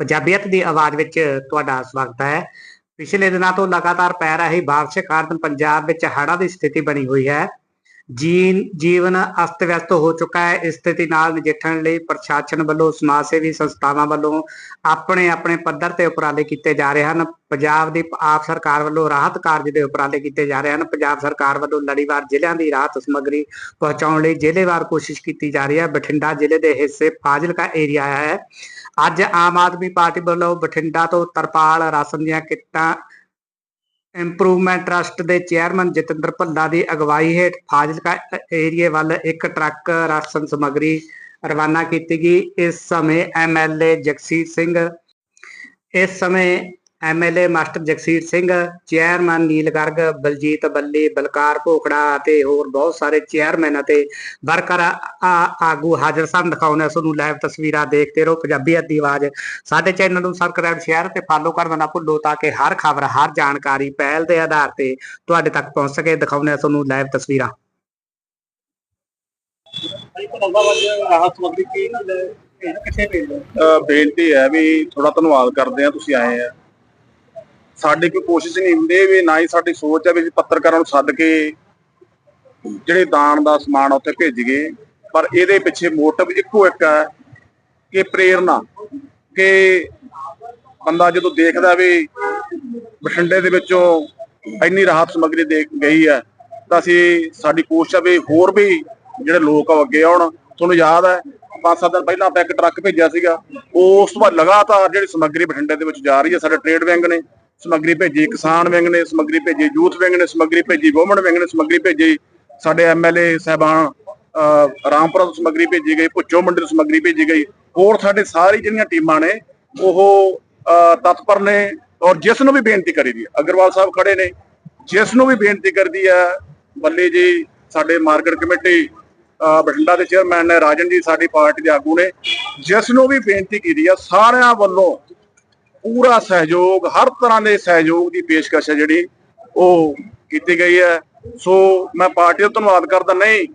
ਪੰਜਾਬੀਅਤ ਦੀ ਆਵਾਜ਼ ਵਿੱਚ ਤੁਹਾਡਾ ਸਵਾਗਤ ਹੈ। ਪਿਛਲੇ ਦਿਨਾਂ ਤੋਂ ਲਗਾਤਾਰ ਪੈ ਰਹੀ ਬਾਰਿਸ਼ ਕਾਰਨ ਪੰਜਾਬ ਵਿੱਚ ਹੜ੍ਹਾਂ ਦੀ ਸਥਿਤੀ ਬਣੀ ਹੋਈ ਹੈ। ਜੀਨ ਜੀਵਨ ਅਸਤ ਵਿਅਸਤ ਹੋ ਚੁੱਕਾ ਹੈ। ਇਸ ਸਥਿਤੀ ਨਾਲ ਨਜਿੱਠਣ ਲਈ ਪ੍ਰਸ਼ਾਸਨ ਵੱਲੋਂ, ਸਮਾਜ ਸੇਵੀ ਸੰਸਥਾਵਾਂ ਵੱਲੋਂ ਆਪਣੇ ਆਪਣੇ ਪੱਧਰ ਤੇ ਉਪਰਾਲੇ ਕੀਤੇ ਜਾ ਰਹੇ ਹਨ। ਪੰਜਾਬ ਦੀ ਆਪ ਸਰਕਾਰ ਵੱਲੋਂ ਰਾਹਤ ਕਾਰਜ ਦੇ ਉਪਰਾਲੇ ਕੀਤੇ ਜਾ ਰਹੇ ਹਨ। ਪੰਜਾਬ ਸਰਕਾਰ ਵੱਲੋਂ ਲੜੀਵਾਰ ਜ਼ਿਲ੍ਹਿਆਂ ਦੀ ਰਾਹਤ ਸਮੱਗਰੀ ਪਹੁੰਚਾਉਣ ਲਈ ਜ਼ਿਲ੍ਹੇਵਾਰ ਕੋਸ਼ਿਸ਼ ਕੀਤੀ ਜਾ ਰਹੀ ਹੈ। ਬਠਿੰਡਾ ਜ਼ਿਲ੍ਹੇ ਦੇ ਹਿੱਸੇ ਫਾਜ਼ਿਲਕਾ ਏਰੀਆ ਹੈ। ਅੱਜ ਆਮ ਆਦਮੀ ਪਾਰਟੀ ਵੱਲੋਂ ਬਠਿੰਡਾ ਤੋਂ ਤਰਪਾਲ ਰਾਸ਼ਨ ਦੀਆਂ ਕਿੱਟਾਂ ਇੰਪਰੂਵਮੈਂਟ ਟਰਸਟ ਦੇ ਚੇਅਰਮੈਨ ਜਤਿੰਦਰ ਭੱਲਾ ਦੀ ਅਗਵਾਈ ਹੇਠ ਫਾਜ਼ਿਲਕਾ ਏਰੀਏ ਵੱਲ ਇੱਕ ਟਰੱਕ ਰਾਸ਼ਨ ਸਮੱਗਰੀ ਰਵਾਨਾ ਕੀਤੀ ਗਈ। ਇਸ ਸਮੇਂ ਐਮਐਲਏ ਜਗਸੀਰ ਸਿੰਘ, ਇਸ ਸਮੇਂ MLA master Jagsir Singh, chairman Neel Garg, Baljit Balli, Balkar Bhokhra ਅਤੇ ਹੋਰ ਬਹੁਤ ਸਾਰੇ ਚੇਅਰਮੈਨ ਅਤੇ ਵਰਕਰ ਆਗੂ ਹਾਜ਼ਰ ਸਨ। ਦਿਖਾਉਂਦੇ ਤੁਹਾਨੂੰ ਲਾਈਵ ਤਸਵੀਰਾਂ ਦੇਖਦੇ ਰਹੋ। ਪੰਜਾਬੀਅਤ ਦੀ ਆਵਾਜ਼ ਸਾਡੇ ਚੈਨਲ ਨੂੰ ਸਬਸਕ੍ਰਾਈਬ ਸ਼ੇਅਰ ਤੇ ਫਾਲੋ ਕਰਨਾ ਨਾ ਭੁੱਲੋ ਤਾਂ ਕਿ ਹਰ ਖਬਰ, ਹਰ ਜਾਣਕਾਰੀ ਪਹਿਲ ਦੇ ਆਧਾਰ ਤੇ ਤੁਹਾਡੇ ਤੱਕ ਪਹੁੰਚ ਸਕੇ। ਦਿਖਾਉਣੇ ਤੁਹਾਨੂੰ ਲਾਈਵ ਤਸਵੀਰਾਂ। ਬੇਨਤੀ ਹੈ ਵੀ ਥੋੜਾ ਧੰਨਵਾਦ ਕਰਦੇ ਆ ਤੁਸੀਂ ਆਏ ਆ। ਸਾਡੀ ਕੋਈ ਕੋਸ਼ਿਸ਼ ਨਹੀਂ ਹੁੰਦੀ ਵੀ ਨਾ ਹੀ ਸਾਡੀ ਸੋਚ ਹੈ ਵੀ ਅਸੀਂ ਪੱਤਰਕਾਰਾਂ ਨੂੰ ਸੱਦ ਕੇ ਜਿਹੜੇ ਦਾਨ ਦਾ ਸਮਾਨ ਉੱਥੇ ਭੇਜੀਏ ਪਰ ਇਹਦੇ ਪਿੱਛੇ ਮੋਟਿਵ ਇੱਕੋ ਇੱਕ ਹੈ ਕਿ ਪ੍ਰੇਰਣਾ, ਕਿ ਬੰਦਾ ਜਦੋਂ ਦੇਖਦਾ ਵੀ ਬਠਿੰਡੇ ਦੇ ਵਿੱਚੋਂ ਇੰਨੀ ਰਾਹਤ ਸਮੱਗਰੀ ਦੇ ਗਈ ਹੈ, ਤਾਂ ਅਸੀਂ ਸਾਡੀ ਕੋਸ਼ਿਸ਼ ਹੈ ਵੀ ਹੋਰ ਵੀ ਜਿਹੜੇ ਲੋਕ ਆ ਅੱਗੇ ਆਉਣ। ਤੁਹਾਨੂੰ ਯਾਦ ਹੈ, ਪੰਜ ਸੱਤ ਦਿਨ ਪਹਿਲਾਂ ਆਪਾਂ ਇੱਕ ਟਰੱਕ ਭੇਜਿਆ ਸੀਗਾ, ਉਸ ਤੋਂ ਬਾਅਦ ਲਗਾਤਾਰ ਜਿਹੜੀ ਸਮੱਗਰੀ ਬਠਿੰਡੇ ਦੇ ਵਿੱਚ ਜਾ ਰਹੀ ਹੈ, ਸਾਡੇ ਟ੍ਰੇਡ ਵਿੰਗ ਨੇ ਸਮੱਗਰੀ ਭੇਜੀ, ਕਿਸਾਨ ਵਿੰਗ ਨੇ ਸਮੱਗਰੀ ਭੇਜੀ, ਯੂਥ ਵਿੰਗ ਨੇ ਸਮੱਗਰੀ ਭੇਜੀ, ਵੂਮਨ ਵਿੰਗ ਨੇ ਸਮੱਗਰੀ ਭੇਜੀ। ਸਾਡੇ ਐਮਐਲਏ ਸਹਿਬਾਨ, ਅਹ, ਰਾਮਪੁਰਾ ਤੋਂ ਸਮੱਗਰੀ ਭੇਜੀ ਗਈ, ਭੁੱਚੋ ਮੰਡੀ ਤੋਂ ਸਮੱਗਰੀ ਭੇਜੀ ਗਈ। ਹੋਰ ਸਾਡੇ ਸਾਰੀ ਜਿਹੜੀਆਂ ਟੀਮਾਂ ਨੇ, ਉਹ ਤਤਪਰ ਨੇ ਔਰ ਜਿਸ ਨੂੰ ਵੀ ਬੇਨਤੀ ਕਰੀ ਦੀ ਅਗਰਵਾਲ ਸਾਹਿਬ ਖੜੇ ਨੇ, ਜਿਸ ਨੂੰ ਵੀ ਬੇਨਤੀ ਕਰਦੀ ਹੈ, ਬੱਲੇ ਜੀ, ਸਾਡੇ ਮਾਰਕੀਟ ਕਮੇਟੀ ਬਠਿੰਡਾ ਦੇ ਚੇਅਰਮੈਨ ਨੇ, ਰਾਜਨ ਜੀ ਸਾਡੀ ਪਾਰਟੀ ਦੇ ਆਗੂ ਨੇ, ਜਿਸ ਨੂੰ ਵੀ ਬੇਨਤੀ ਕੀਤੀ ਆ ਸਾਰਿਆਂ ਵੱਲੋਂ ਪੂਰਾ ਸਹਿਯੋਗ, ਹਰ ਤਰ੍ਹਾਂ ਦੇ ਸਹਿਯੋਗ ਦੀ ਪੇਸ਼ਕਸ਼ ਹੈ ਜਿਹੜੀ ਉਹ ਕੀਤੀ ਗਈ ਹੈ। ਸੋ ਮੈਂ ਪਾਰਟੀ ਦਾ ਧੰਨਵਾਦ ਕਰਦਾ, ਨਹੀਂ,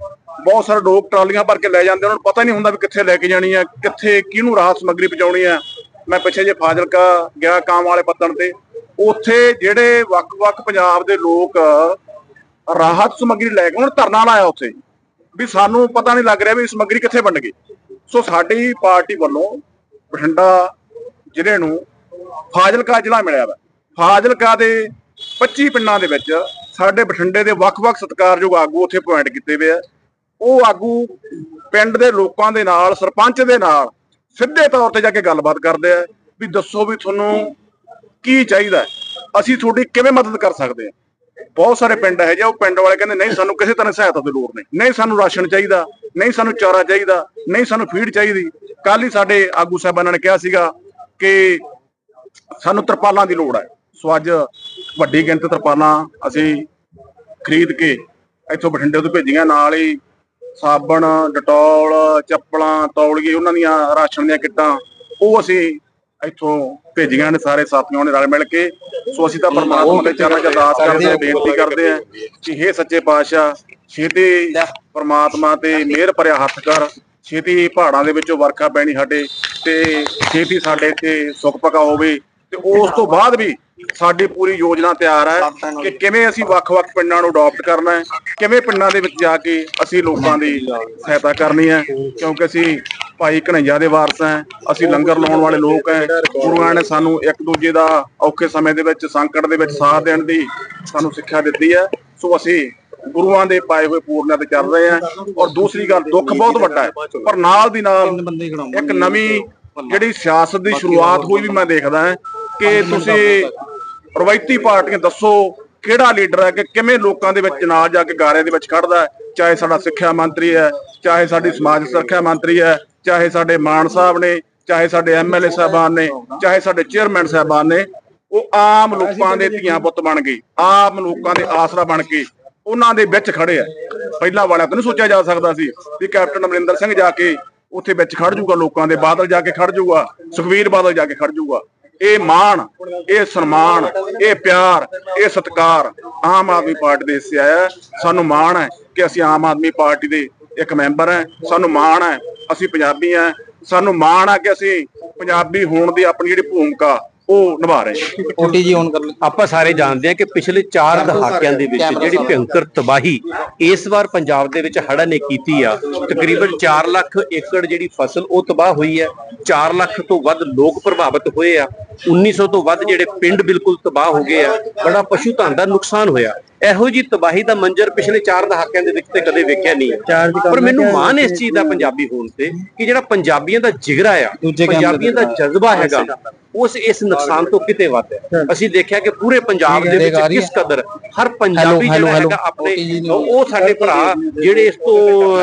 ਬਹੁਤ ਸਾਰੇ ਲੋਕ ਟਰਾਲੀਆਂ ਭਰ ਕੇ ਲੈ ਜਾਂਦੇ ਉਹਨਾਂ ਨੂੰ ਪਤਾ ਹੀ ਨਹੀਂ ਹੁੰਦਾ ਵੀ ਕਿੱਥੇ ਲੈ ਕੇ ਜਾਣੀ ਹੈ, ਕਿੱਥੇ ਕਿਹਨੂੰ ਰਾਹਤ ਸਮੱਗਰੀ ਪਹੁੰਚਾਉਣੀ ਹੈ। ਮੈਂ ਪਿੱਛੇ ਜੇ ਫਾਜ਼ਿਲਕਾ ਗਿਆ ਕਾਮ ਵਾਲੇ ਪੱਤਣ ਤੇ, ਉੱਥੇ ਜਿਹੜੇ ਵੱਖ-ਵੱਖ ਪੰਜਾਬ ਦੇ ਲੋਕ ਰਾਹਤ ਸਮੱਗਰੀ ਲੈ ਕੇ, ਉਹਨਾਂ ਨੇ ਧਰਨਾ ਲਾਇਆ ਉੱਥੇ, ਵੀ ਸਾਨੂੰ ਪਤਾ ਨਹੀਂ ਲੱਗ ਰਿਹਾ ਵੀ ਸਮੱਗਰੀ ਕਿੱਥੇ ਵੰਡ ਗਈ। ਸੋ ਸਾਡੀ ਪਾਰਟੀ ਵੱਲੋਂ ਬਠਿੰਡਾ ਜ਼ਿਲ੍ਹੇ ਨੂੰ ਫਾਜ਼ਿਲਕਾ ਜ਼ਿਲ੍ਹਾ ਮਿਲਿਆ ਵਾ। ਫਾਜ਼ਿਲਕਾ ਦੇ 25 ਪਿੰਡਾਂ ਦੇ ਵਿੱਚ ਸਾਡੇ ਬਠਿੰਡੇ ਦੇ ਵੱਖ-ਵੱਖ ਸਤਿਕਾਰਯੋਗ ਆਗੂ ਉੱਥੇ ਪੁਆਇੰਟ ਕੀਤੇ ਹੋਏ ਆ। ਉਹ ਆਗੂ ਪਿੰਡ ਦੇ ਲੋਕਾਂ ਦੇ ਨਾਲ, ਸਰਪੰਚ ਦੇ ਨਾਲ ਸਿੱਧੇ ਤੌਰ ਤੇ ਜਾ ਕੇ ਗੱਲਬਾਤ ਕਰਦੇ ਆ ਵੀ ਦੱਸੋ ਵੀ ਤੁਹਾਨੂੰ ਕੀ ਚਾਹੀਦਾ ਅਸੀਂ ਤੁਹਾਡੀ ਕਿਵੇਂ ਮਦਦ ਕਰ ਸਕਦੇ ਹਾਂ ਬਹੁਤ ਸਾਰੇ ਪਿੰਡ ਹੈ ਉਹ ਪਿੰਡ ਵਾਲੇ ਕਹਿੰਦੇ, ਨਹੀਂ, ਸਾਨੂੰ ਕਿਸੇ ਤਰ੍ਹਾਂ ਸਹਾਇਤਾ ਦੀ ਲੋੜ ਨਹੀਂ। ਨਹੀਂ ਸਾਨੂੰ ਰਾਸ਼ਨ ਚਾਹੀਦਾ, ਨਹੀਂ ਸਾਨੂੰ ਚਾਰਾ ਚਾਹੀਦਾ, ਨਹੀਂ ਸਾਨੂੰ ਫੀਡ ਚਾਹੀਦੀ। ਕੱਲ ਹੀ ਸਾਡੇ ਆਗੂ ਸਾਹਿਬਾਨਾਂ ਨੇ ਕਿਹਾ ਸੀਗਾ ਕਿ ਸਾਨੂੰ ਤਰਪਾਲਾਂ ਦੀ ਲੋੜ ਹੈ। ਸੋ ਅੱਜ ਵੱਡੀ ਗਿਣਤੀ ਤਰਪਾਲਾਂ ਅਸੀਂ ਖਰੀਦ ਕੇ ਇੱਥੋਂ ਬਠਿੰਡੇ ਤੋਂ ਭੇਜੀਆਂ। ਨਾਲ ਹੀ ਸਾਬਣ, ਡਟੋਲ, ਚੱਪਲਾਂ, ਤੌਲੀਏ, ਉਹਨਾਂ ਦੀਆਂ ਰਾਸ਼ਨ ਦੀਆਂ ਕਿੱਟਾਂ, ਉਹ ਅਸੀਂ ਇੱਥੋਂ ਭੇਜੀਆਂ ਨੇ ਸਾਰੇ ਸਾਥੀਆਂ ਨੇ ਰਲ ਮਿਲ ਕੇ। ਸੋ ਅਸੀਂ ਤਾਂ ਪਰਮਾਤਮਾ ਦੇ ਚਰਨਾਂ 'ਚ ਅਰਦਾਸ ਕਰਦੇ ਹਾਂ, ਬੇਨਤੀ ਕਰਦੇ ਹਾਂ ਕਿ ਹੇ ਸੱਚੇ ਪਾਤਸ਼ਾਹ, ਛੇਤੀ ਪਰਮਾਤਮਾ ਤੇ ਮਿਹਰ ਭਰਿਆ ਹੱਥ ਕਰ, ਛੇਤੀ ਪਹਾੜਾਂ ਦੇ ਵਿੱਚੋਂ ਵਰਖਾ ਪੈਣੀ ਸਾਡੇ ਤੇ, ਛੇਤੀ ਸਾਡੇ ਇੱਥੇ ਸੁੱਖ ਪਕਾ ਹੋਵੇ। ਤੇ ਉਸ ਤੋਂ ਬਾਅਦ ਵੀ ਸਾਡੀ ਪੂਰੀ ਯੋਜਨਾ ਤਿਆਰ ਹੈ ਕਿ ਕਿਵੇਂ ਅਸੀਂ ਵੱਖ-ਵੱਖ ਪਿੰਡਾਂ ਨੂੰ ਅਡਾਪਟ ਕਰਨਾ ਹੈ ਕਿਵੇਂ ਪਿੰਡਾਂ ਦੇ ਵਿੱਚ ਜਾ ਕੇ ਅਸੀਂ ਲੋਕਾਂ ਦੀ ਸਹਾਇਤਾ ਕਰਨੀ ਹੈ ਕਿਉਂਕਿ ਅਸੀਂ ਭਾਈ ਕਨਈਆ ਦੇ ਵਾਰਸ ਹਾਂ ਅਸੀਂ ਲੰਗਰ ਲਾਉਣ ਵਾਲੇ ਲੋਕ ਹਾਂ ਗੁਰੂਆਂ ਨੇ ਸਾਨੂੰ ਇੱਕ ਦੂਜੇ ਦਾ ਔਖੇ ਸਮੇਂ ਦੇ ਵਿੱਚ ਸੰਕਟ ਦੇ ਵਿੱਚ ਸਾਥ ਦੇਣ ਦੀ ਸਾਨੂੰ ਸਿੱਖਿਆ ਦਿੱਤੀ ਹੈ ਸੋ ਅਸੀਂ ਗੁਰੂਆਂ ਦੇ ਪਾਏ ਹੋਏ ਪੂਰਨਿਆਂ ਤੇ ਚੱਲ ਰਹੇ ਹਾਂ ਔਰ ਦੂਸਰੀ ਗੱਲ ਦੁੱਖ ਬਹੁਤ ਵੱਡਾ ਹੈ ਪਰ ਨਾਲ ਦੀ ਨਾਲ ਇੱਕ ਨਵੀਂ ਜਿਹੜੀ ਸਿਆਸਤ ਦੀ ਸ਼ੁਰੂਆਤ ਹੋਈ ਵੀ ਮੈਂ ਦੇਖਦਾ ਹਾਂ ਕਿ ਤੁਸੀਂ ਰਵਾਇਤੀ ਪਾਰਟੀਆਂ ਦੱਸੋ ਕਿਹੜਾ ਲੀਡਰ ਹੈ ਕਿ ਕਿਵੇਂ ਲੋਕਾਂ ਦੇ ਵਿੱਚ ਨਾਲ ਜਾ ਕੇ ਗਾਰਿਆਂ ਦੇ ਵਿੱਚ ਖੜਦਾ ਹੈ? ਚਾਹੇ ਸਾਡਾ ਸਿੱਖਿਆ ਮੰਤਰੀ ਹੈ ਚਾਹੇ ਸਾਡੀ ਸਮਾਜ ਸੁਰੱਖਿਆ ਮੰਤਰੀ ਹੈ ਚਾਹੇ ਸਾਡੇ ਮਾਨ ਸਾਹਿਬ ਨੇ ਚਾਹੇ ਸਾਡੇ ਐਮਐਲਏ ਸਾਹਿਬਾਨ ਨੇ ਚਾਹੇ ਸਾਡੇ ਚੇਅਰਮੈਨ ਸਾਹਿਬਾਨ ਨੇ ਉਹ ਆਮ ਲੋਕਾਂ ਦੇ ਧੀਆਂ ਪੁੱਤ ਬਣ ਗਏ ਆਮ ਲੋਕਾਂ ਦੇ ਆਸਰਾ ਬਣ ਕੇ ਉਹਨਾਂ ਦੇ ਵਿੱਚ ਖੜੇ ਆ। ਪਹਿਲਾਂ ਵਾਲਿਆਂ ਤੋਂ ਨਹੀਂ ਸੋਚਿਆ ਜਾ ਸਕਦਾ ਸੀ ਵੀ ਕੈਪਟਨ ਅਮਰਿੰਦਰ ਸਿੰਘ ਜਾ ਕੇ ਉੱਥੇ ਵਿੱਚ ਖੜ ਜਾਊਗਾ ਲੋਕਾਂ ਦੇ ਬਾਦਲ ਜਾ ਕੇ ਖੜ ਜਾਊਗਾ ਸੁਖਵੀਰ ਬਾਦਲ ਜਾ ਕੇ ਖੜ ਜਾਊਗਾ ਇਹ ਮਾਣ, ਇਹ ਸਨਮਾਨ, ਇਹ ਪਿਆਰ, ਇਹ ਸਤਿਕਾਰ ਆਮ ਆਦਮੀ ਪਾਰਟੀ ਦੇ ਹਿੱਸੇ ਆਇਆ। ਸਾਨੂੰ ਮਾਣ ਹੈ ਕਿ ਅਸੀਂ ਆਮ ਆਦਮੀ ਪਾਰਟੀ ਦੇ ਇੱਕ ਮੈਂਬਰ ਹੈ। ਸਾਨੂੰ ਮਾਣ ਹੈ ਅਸੀਂ ਪੰਜਾਬੀ ਹਾਂ। ਸਾਨੂੰ ਮਾਣ ਆ ਕਿ ਅਸੀਂ ਪੰਜਾਬੀ ਹੋਣ ਦੀ ਆਪਣੀ ਜਿਹੜੀ ਭੂਮਿਕਾ ਉਹ ਨਿਭਾ ਰਹੇ ਹਾਂ ਓਟੀ ਜੀ ਔਨ ਕਰ ਲਓ ਆਪਾਂ ਸਾਰੇ ਜਾਣਦੇ ਹਾਂ ਕਿ ਪਿਛਲੇ 4 ਦਹਾਕਿਆਂ ਦੇ ਵਿੱਚ ਜਿਹੜੀ ਭਿਅੰਕਰ ਤਬਾਹੀ ਇਸ ਵਾਰ ਪੰਜਾਬ ਦੇ ਵਿੱਚ ਹੜ੍ਹਾਂ ਨੇ ਕੀਤੀ ਆ ਤਕਰੀਬਨ 4 ਲੱਖ ਏਕੜ ਜਿਹੜੀ ਫਸਲ ਉਹ ਤਬਾਹ ਹੋਈ ਹੈ। 4 ਲੱਖ ਤੋਂ ਵੱਧ ਲੋਕ ਪ੍ਰਭਾਵਿਤ ਹੋਏ ਆ। 1900 ਤੋਂ ਵੱਧ ਜਿਹੜੇ ਪਿੰਡ ਬਿਲਕੁਲ ਤਬਾਹ ਹੋ ਗਏ ਆ। ਬੜਾ ਪਸ਼ੂ ਧਨ ਦਾ ਨੁਕਸਾਨ ਹੋਇਆ। ਇਹੋ ਜੀ ਤਬਾਹੀ ਦਾ ਮੰਜ਼ਰ ਪਿਛਲੇ 4 ਦਹਾਕਿਆਂ ਦੇ ਵਿੱਚ ਤੇ ਕਦੇ ਵੇਖਿਆ ਨਹੀਂ ਪਰ ਮੈਨੂੰ ਮਾਣ ਇਸ ਚੀਜ਼ ਦਾ ਪੰਜਾਬੀ ਹੋਣ ਤੇ ਕਿ ਜਿਹੜਾ ਪੰਜਾਬੀਆਂ ਦਾ ਜਿਗਰਾ ਆ ਪੰਜਾਬੀਆਂ ਦਾ ਜਜ਼ਬਾ ਹੈਗਾ ਉਸ ਇਸ ਨੁਕਸਾਨ ਤੋਂ ਕਿਤੇ ਵੱਧ ਹੈ। ਅਸੀਂ ਦੇਖਿਆ ਕਿ ਪੂਰੇ ਪੰਜਾਬ ਦੇ ਵਿੱਚ। ਕਿਸ ਕਦਰ ਹਰ ਪੰਜਾਬੀ ਜਿਹੜਾ ਹੈਗਾ ਆਪਣੇ ਉਹ ਸਾਡੇ ਭਰਾ ਜਿਹੜੇ ਇਸ ਤੋਂ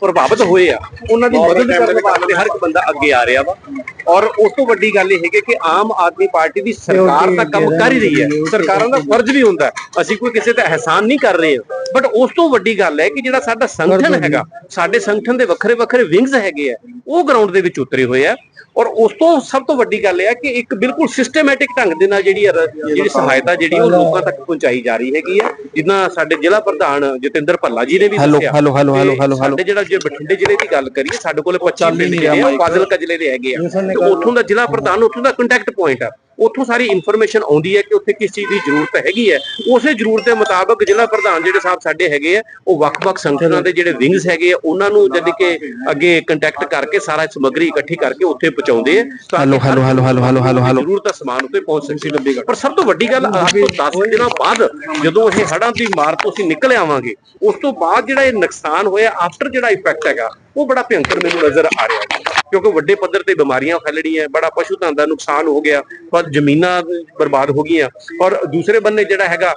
ਪ੍ਰਭਾਵਿਤ ਹੋਏ ਆ ਉਹਨਾਂ ਦੀ ਮਦਦ ਕਰਨ ਵਾਸਤੇ ਹਰ ਇੱਕ ਬੰਦਾ ਅੱਗੇ ਆ ਰਿਹਾ ਵਾ। ਔਰ ਉਸ ਤੋਂ ਵੱਡੀ ਗੱਲ ਇਹ ਹੈ ਕਿ ਆਮ ਆਦਮੀ ਪਾਰਟੀ ਦੀ ਸਰਕਾਰ ਤਾਂ ਕੰਮ ਕਰ ਹੀ ਰਹੀ ਹੈ। ਸਰਕਾਰਾਂ ਦਾ ਫਰਜ਼ ਵੀ ਹੁੰਦਾ ਹੈ। ਅਸੀਂ ਕੋਈ ਕਿਸੇ ਤੇ ਅਹਿਸਾਨ ਨਹੀਂ ਕਰ ਰਹੇ। ਬਟ ਉਸ ਤੋਂ ਵੱਡੀ ਗੱਲ ਹੈ ਕਿ ਜਿਹੜਾ ਸਾਡਾ ਸੰਗਠਨ ਹੈਗਾ ਸਾਡੇ ਸੰਗਠਨ ਦੇ ਵੱਖਰੇ ਵੱਖਰੇ ਵਿੰਗਸ ਹੈਗੇ ਆ ਉਹ ਗਰਾਊਂਡ ਦੇ ਵਿੱਚ ਉਤਰੇ ਹੋਏ ਆ। ਔਰ ਉਸ ਤੋਂ ਸਭ ਤੋਂ ਵੱਡੀ ਗੱਲ ਇਹ ਹੈ ਕਿ ਇੱਕ ਬਿਲਕੁਲ ਸਿਸਟਮੈਟਿਕ ਢੰਗ ਦੇ ਨਾਲ ਜਿਹੜੀ ਜਿਹੜੀ ਸਹਾਇਤਾ ਜਿਹੜੀ ਉਹ ਲੋਕਾਂ ਤੱਕ ਪਹੁੰਚਾਈ ਜਾ ਰਹੀ ਹੈਗੀ ਹੈ ਜਿੱਦਾਂ ਸਾਡੇ ਜ਼ਿਲ੍ਹਾ ਪ੍ਰਧਾਨ ਜਤਿੰਦਰ ਭੱਲਾ ਜੀ ਨੇ ਵੀ hello, hello, hello, hello, hello, ਸਾਡੇ ਜਿਹੜਾ ਜੇ ਬਠਿੰਡੇ ਜ਼ਿਲ੍ਹੇ ਦੀ ਗੱਲ ਕਰੀਏ ਸਾਡੇ ਕੋਲੇ 25 ਚੱਲ ਹੀ ਪਿੰਡ ਜਿਹੜੇ ਆ। ਫਾਜ਼ਿਲਕਾ ਜ਼ਿਲ੍ਹੇ ਦੇ ਹੈਗੇ ਆ। ਤੇ ਉੱਥੋਂ ਦਾ ਜ਼ਿਲ੍ਹਾ ਪ੍ਰਧਾਨ ਉੱਥੋਂ ਦਾ ਕੰਟੈਕਟ ਪੁਆਇੰਟ ਆ। ਉੱਥੋਂ ਸਾਰੀ ਇਨਫੋਰਮੇਸ਼ਨ ਆਉਂਦੀ ਹੈ ਕਿ ਉੱਥੇ ਕਿਸ ਚੀਜ਼ ਦੀ ਜ਼ਰੂਰਤ ਹੈਗੀ ਹੈ। ਉਸੇ ਜ਼ਰੂਰਤ ਦੇ ਮੁਤਾਬਕ ਜ਼ਿਲ੍ਹਾ ਪ੍ਰਧਾਨ ਜਿਹੜੇ ਸਾਹਿਬ ਸਾਡੇ ਹੈਗੇ ਆ ਉਹ ਵੱਖ-ਵੱਖ ਸੰਗਠਨਾਂ ਦੇ ਜਿਹੜੇ ਵਿੰਗਸ ਹੈਗੇ ਆ ਉਹਨਾਂ ਨੂੰ ਜਾਣੀ ਕਿ ਅੱਗੇ ਕੰਟੈਕਟ ਕਰਕੇ ਸਾਰਾ ਸਮੱਗਰੀ ਇਕੱਠੀ ਕਰਕੇ ਉੱਥੇ ਪਹੁੰਚਾਉਂਦੇ ਆ। ਤਾਂ hello, hello, hello, hello, hello, hello, hello. ਜ਼ਰੂਰਤ ਦਾ ਸਮਾਨ ਉੱਤੇ ਪਹੁੰਚ ਸਕੇ ਪਰ ਸਭ ਤੋਂ ਵੱਡੀ ਗੱਲ ਅੱਜ ਤੋਂ 10 ਦਿਨਾਂ ਬਾਅਦ ਜਦੋਂ ਇਹ ਹੜ੍ਹਾਂ ਦੀ ਮਾਰ ਤੋਂ ਅਸੀਂ ਨਿਕਲ ਆਵਾਂਗੇ ਉਸ ਤੋਂ ਬਾਅਦ ਜਿਹੜਾ ਇਹ ਨੁਕਸਾਨ ਹੋਇਆ ਆਫਟਰ ਜਿਹੜਾ ਇਫੈਕਟ ਹੈਗਾ ਉਹ ਬੜਾ ਭਿਅੰਕਰ ਮੈਨੂੰ ਨਜ਼ਰ ਆ ਰਿਹਾ ਹੈ। ਕਿਉਂਕਿ ਵੱਡੇ ਪੱਧਰ ਤੇ ਬਿਮਾਰੀਆਂ ਫੈਲਣੀਆਂ ਬੜਾ ਪਸ਼ੂ ਧਨ ਦਾ ਨੁਕਸਾਨ ਹੋ ਗਿਆ ਪਰ ਜ਼ਮੀਨਾਂ ਬਰਬਾਦ ਹੋ ਗਈਆਂ। ਔਰ ਦੂਸਰੇ ਬੰਨੇ ਜਿਹੜਾ ਹੈਗਾ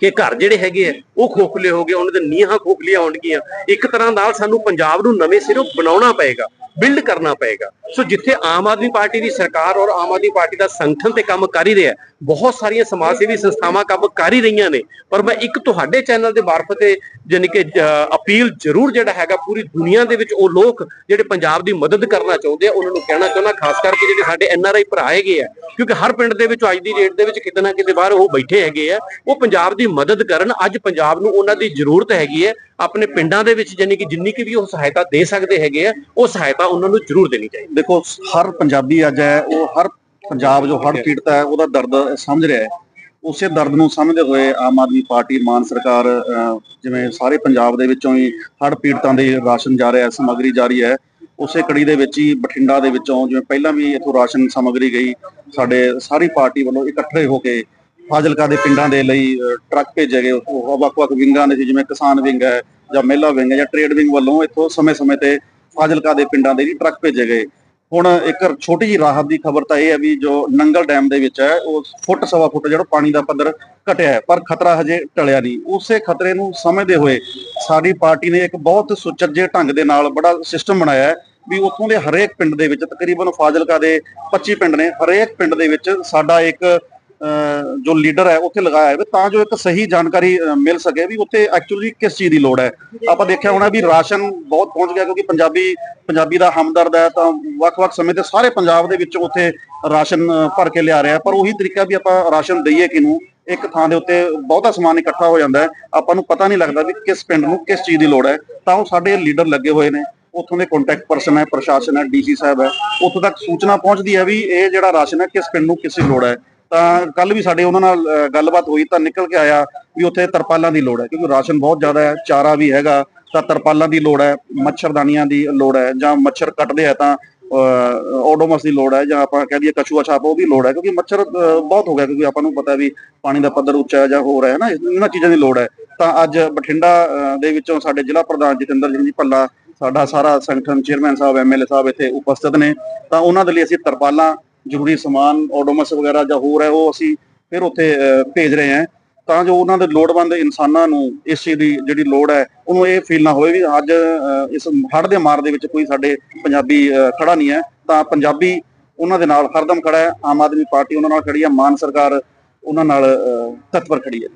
ਕਿ ਘਰ ਜਿਹੜੇ ਹੈਗੇ ਆ, ਉਹ ਖੋਖਲੇ ਹੋ ਗਏ, ਉਹਨਾਂ ਦੇ ਨੀਹਾਂ ਖੋਖਲੀਆਂ ਹੋਣਗੀਆਂ। ਇੱਕ ਤਰ੍ਹਾਂ ਨਾਲ ਸਾਨੂੰ ਪੰਜਾਬ ਨੂੰ ਨਵੇਂ ਸਿਰੋਂ ਬਣਾਉਣਾ ਪਏਗਾ, ਬਿਲਡ ਕਰਨਾ ਪਏਗਾ। ਸੋ ਜਿੱਥੇ ਆਮ ਆਦਮੀ ਪਾਰਟੀ ਦੀ ਸਰਕਾਰ ਔਰ ਆਮ ਆਦਮੀ ਪਾਰਟੀ ਦਾ ਸੰਗਠਨ ਤੇ ਕੰਮ ਕਰ ਹੀ ਰਿਹਾ, ਬਹੁਤ ਸਾਰੀਆਂ ਸਮਾਜ ਸੇਵੀ ਸੰਸਥਾਵਾਂ ਕੰਮ ਕਰ ਹੀ ਰਹੀਆਂ ਨੇ। ਪਰ ਮੈਂ ਇੱਕ ਤੁਹਾਡੇ ਚੈਨਲ ਦੇ ਮਾਰਫਤ ਤੇ ਜਾਨੀ ਕਿ ਅਪੀਲ ਜ਼ਰੂਰ ਜਿਹੜਾ ਹੈਗਾ, ਪੂਰੀ ਦੁਨੀਆ ਦੇ ਵਿੱਚ ਉਹ ਲੋਕ ਜਿਹੜੇ ਪੰਜਾਬ ਦੀ ਮਦਦ ਕਰਨਾ ਚਾਹੁੰਦੇ ਆ, ਉਹਨਾਂ ਨੂੰ ਕਹਿਣਾ ਚਾਹੁੰਦਾ, ਖਾਸ ਕਰਕੇ ਜਿਹੜੇ ਸਾਡੇ ਐਨ ਆਰ ਆਈ ਭਰਾ ਹੈਗੇ ਆ। ਕਿਉਂਕਿ ਹਰ ਪਿੰਡ ਦੇ ਵਿੱਚ, ਅੱਜ ਦੀ ਡੇਟ ਦੇ ਵਿੱਚ ਕਿਤੇ ਨਾ ਕਿਤੇ ਬਾਹਰ ਉਹ ਬੈਠੇ ਹੈਗੇ ਆ। ਉਹ ਪੰਜਾਬ ਦੀ ਮਦਦ ਕਰਨ ਅੱਜ ਪੰਜਾਬ ਨੂੰ ਉਹਨਾਂ ਦੀ ਜ਼ਰੂਰਤ ਹੈਗੀ ਹੈ। ਆਪਣੇ ਪਿੰਡਾਂ ਦੇ ਵਿੱਚ ਜਾਨੀ ਕਿ ਜਿੰਨੀ ਕਿ ਵੀ ਉਹ ਸਹਾਇਤਾ ਦੇ ਸਕਦੇ ਹੈਗੇ ਆ, ਉਹ ਸਹਾਇਤਾ ਉਹਨਾਂ ਨੂੰ ਜ਼ਰੂਰ ਦੇਣੀ ਚਾਹੀਦੀ ਦੇਖੋ, ਹਰ ਪੰਜਾਬੀ ਅੱਜ ਹੈ, ਉਹ ਹਰ ਪੰਜਾਬ ਜੋ ਹੜ੍ਹ ਪੀੜਤ ਹੈ, ਉਹਦਾ ਦਰਦ ਸਮਝ ਰਿਹਾ ਹੈ। ਉਸੇ ਦਰਦ ਨੂੰ ਸਮਝਦੇ ਹੋਏ ਆਮ ਆਦਮੀ ਪਾਰਟੀ, ਮਾਨ ਸਰਕਾਰ ਜਿਵੇਂ ਸਾਰੇ ਪੰਜਾਬ ਦੇ ਵਿੱਚੋਂ ਹੀ ਹੜ੍ਹ ਪੀੜਤਾਂ ਦੇ ਰਾਸ਼ਨ ਜਾ ਰਿਹਾ ਹੈ ਜਾ ਰਹੀ ਹੈ। ਉਸੇ ਕੜੀ ਦੇ ਵਿੱਚ ਹੀ ਬਠਿੰਡਾ ਦੇ ਵਿੱਚੋਂ ਜਿਵੇਂ ਪਹਿਲਾਂ ਵੀ ਇੱਥੋਂ ਰਾਸ਼ਨ ਸਮੱਗਰੀ ਗਈ, ਸਾਡੇ ਸਾਰੀ ਪਾਰਟੀ ਵੱਲੋਂ ਇਕੱਠੇ ਹੋ ਕੇ ਫਾਜ਼ਿਲਕਾ ਦੇ ਪਿੰਡਾਂ ਦੇ ਲਈ ਟਰੱਕ ਭੇਜੇ ਗਏ। ਉਹ ਵੱਖ-ਵੱਖ ਵਿੰਗਾਂ ਦੇ ਜਿਵੇਂ ਕਿਸਾਨ ਵਿੰਗ ਹੈ ਜਾਂ ਮਹਿਲਾ ਵਿੰਗ ਹੈ ਜਾਂ ਟ੍ਰੇਡ ਵਿੰਗ ਵੱਲੋਂ ਇੱਥੋਂ ਸਮੇਂ-ਸਮੇਂ ਤੇ ਫਾਜ਼ਿਲਕਾ ਦੇ ਪਿੰਡਾਂ ਦੇ ਵੀ ਟਰੱਕ ਭੇਜੇ ਗਏ। ਹੁਣ ਇੱਕ ਛੋਟੀ ਜਿਹੀ ਰਾਹਤ ਦੀ ਖਬਰ ਤਾਂ ਇਹ ਹੈ ਵੀ ਜੋ ਨੰਗਲ ਡੈਮ ਦੇ ਵਿੱਚ ਹੈ, ਉਹ ਫੁੱਟ, ਸਵਾ ਫੁੱਟ ਜਿਹੜਾ ਪਾਣੀ ਦਾ ਪੱਧਰ ਘਟਿਆ ਹੈ, ਪਰ ਖਤਰਾ ਹਜੇ ਟਲਿਆ ਨਹੀਂ। ਉਸੇ ਖਤਰੇ ਨੂੰ ਸਮਝਦੇ ਹੋਏ ਸਾਡੀ ਪਾਰਟੀ ਨੇ ਇੱਕ ਬਹੁਤ ਸੁਚੱਜੇ ਢੰਗ ਦੇ ਨਾਲ ਬੜਾ ਸਿਸਟਮ ਬਣਾਇਆ ਹੈ ਵੀ ਉੱਥੋਂ ਦੇ ਹਰੇਕ ਪਿੰਡ ਦੇ ਵਿੱਚ ਤਕਰੀਬਨ ਫਾਜ਼ਿਲਕਾ ਦੇ 25 ਪਿੰਡ ਨੇ, ਹਰੇਕ ਪਿੰਡ ਦੇ ਵਿੱਚ ਸਾਡਾ ਇੱਕ ਜੋ ਲੀਡਰ ਹੈ, ਉੱਥੇ ਲਗਾਇਆ ਹੈ ਤਾਂ ਜੋ ਇੱਕ ਸਹੀ ਜਾਣਕਾਰੀ ਮਿਲ ਸਕੇ ਵੀ ਉੱਥੇ ਐਕਚੁਅਲੀ ਕਿਸ ਚੀਜ਼ ਦੀ ਲੋੜ ਹੈ। ਆਪਾਂ ਦੇਖਿਆ ਹੋਣਾ ਵੀ ਰਾਸ਼ਨ ਬਹੁਤ ਪਹੁੰਚ ਗਿਆ ਕਿਉਂਕਿ ਪੰਜਾਬੀ ਪੰਜਾਬੀ ਦਾ ਹਮਦਰਦ ਹੈ, ਤਾਂ ਵੱਖ-ਵੱਖ ਸਮੇਂ ਤੇ ਸਾਰੇ ਪੰਜਾਬ ਦੇ ਵਿੱਚ ਉੱਥੇ ਰਾਸ਼ਨ ਭਰ ਕੇ ਲਿਆ ਰਿਹਾ। ਪਰ ਉਹੀ ਤਰੀਕਾ ਵੀ ਆਪਾਂ ਰਾਸ਼ਨ ਦਈਏ ਕਿਨੂੰ ਇੱਕ ਥਾਂ ਦੇ ਉੱਤੇ ਬਹੁਤਾ ਸਮਾਨ ਇਕੱਠਾ ਹੋ ਜਾਂਦਾ ਹੈ। ਆਪਾਂ ਨੂੰ ਪਤਾ ਨਹੀਂ ਲੱਗਦਾ ਵੀ ਕਿਸ ਪਿੰਡ ਨੂੰ ਕਿਸ ਚੀਜ਼ ਦੀ ਲੋੜ ਹੈ। ਤਾਂ ਉਹ ਸਾਡੇ ਲੀਡਰ ਲੱਗੇ ਹੋਏ ਨੇ। ਉੱਥੋਂ ਦੇ ਕੰਟੈਕਟ ਪਰਸਨ ਹੈ, ਪ੍ਰਸ਼ਾਸਨ ਹੈ ਡੀਸੀ ਸਾਹਿਬ ਹੈ। ਉੱਥੋਂ ਤੱਕ ਸੂਚਨਾ ਪਹੁੰਚਦੀ ਹੈ ਵੀ ਇਹ ਜਿਹੜਾ ਰਾਸ਼ਨ ਹੈ, ਕਿਸ ਪਿੰਡ ਨੂੰ ਕਿਸੇ ਲੋੜ ਹੈ। ਤਾਂ ਕੱਲ ਵੀ ਸਾਡੇ ਉਹਨਾਂ ਨਾਲ ਅਹ, ਗੱਲਬਾਤ ਹੋਈ ਤਾਂ ਨਿਕਲ ਕੇ ਆਇਆ ਵੀ ਉੱਥੇ ਤਰਪਾਲਾਂ ਦੀ ਲੋੜ ਹੈ ਕਿਉਂਕਿ ਰਾਸ਼ਨ ਬਹੁਤ ਜ਼ਿਆਦਾ ਹੈ ਚਾਰਾ ਵੀ ਹੈਗਾ ਤਾਂ ਤਰਪਾਲਾਂ ਦੀ ਲੋੜ ਹੈ ਮੱਛਰਦਾਨੀਆਂ ਦੀ ਲੋੜ ਹੈ ਜਾਂ ਮੱਛਰ ਕੱਟਦੇ ਆ ਤਾਂ ਓਡੋਮਸ ਦੀ ਲੋੜ ਹੈ ਜਾਂ ਆਪਾਂ ਕਹਿ ਦਈਏ ਕਛੂਆ ਛਾਪ ਉਹ ਵੀ ਲੋੜ ਹੈ ਕਿਉਂਕਿ ਮੱਛਰ ਅਹ, ਬਹੁਤ ਹੋ ਗਿਆ ਕਿਉਂਕਿ ਆਪਾਂ ਨੂੰ ਪਤਾ ਵੀ ਪਾਣੀ ਦਾ ਪੱਧਰ ਉੱਚਾ ਹੈ ਜਾਂ ਹੋ ਰਿਹਾ ਹੈ ਨਾ ਇਹਨਾਂ ਚੀਜ਼ਾਂ ਦੀ ਲੋੜ ਹੈ। ਤਾਂ ਅੱਜ ਬਠਿੰਡਾ ਅਹ, ਦੇ ਵਿੱਚੋਂ ਸਾਡੇ ਜ਼ਿਲ੍ਹਾ ਪ੍ਰਧਾਨ ਜਤਿੰਦਰ ਸਿੰਘ ਜੀ ਭੱਲਾ ਸਾਡਾ ਸਾਰਾ ਸੰਗਠਨ ਚੇਅਰਮੈਨ ਸਾਹਿਬ ਐਮਐਲਏ ਸਾਹਿਬ ਇੱਥੇ ਉਪਸਥਿਤ ਨੇ ਤਾਂ ਉਹਨਾਂ ਦੇ ਲਈ ਅਸੀਂ ਤਰਪਾਲਾਂ ਜ਼ਰੂਰੀ ਸਮਾਨ ਓਡੋਮਸ ਵਗੈਰਾ ਜਾਂ ਹੋਰ ਹੈ, ਉਹ ਅਸੀਂ ਫਿਰ ਉੱਥੇ ਭੇਜ ਰਹੇ ਹਾਂ। ਤਾਂ ਜੋ ਉਹਨਾਂ ਦੇ ਲੋੜਵੰਦ ਇਨਸਾਨਾਂ ਨੂੰ ਇਸ ਚੀਜ਼ ਦੀ ਜਿਹੜੀ ਲੋੜ ਹੈ, ਉਹਨੂੰ ਇਹ ਫੀਲ ਨਾ ਹੋਵੇ ਵੀ ਅੱਜ ਇਸ ਹੜ੍ਹ ਦੇ ਮਾਰ ਦੇ ਵਿੱਚ ਕੋਈ ਸਾਡੇ ਪੰਜਾਬੀ ਖੜਾ ਨਹੀਂ ਹੈ। ਤਾਂ ਪੰਜਾਬੀ ਉਹਨਾਂ ਦੇ ਨਾਲ ਹਰਦਮ ਖੜਾ ਹੈ। ਆਮ ਆਦਮੀ ਪਾਰਟੀ ਉਹਨਾਂ ਨਾਲ ਖੜੀ ਹੈ। ਮਾਨ ਸਰਕਾਰ ਉਹਨਾਂ ਨਾਲ ਤਤਪਰ ਖੜੀ ਹੈ।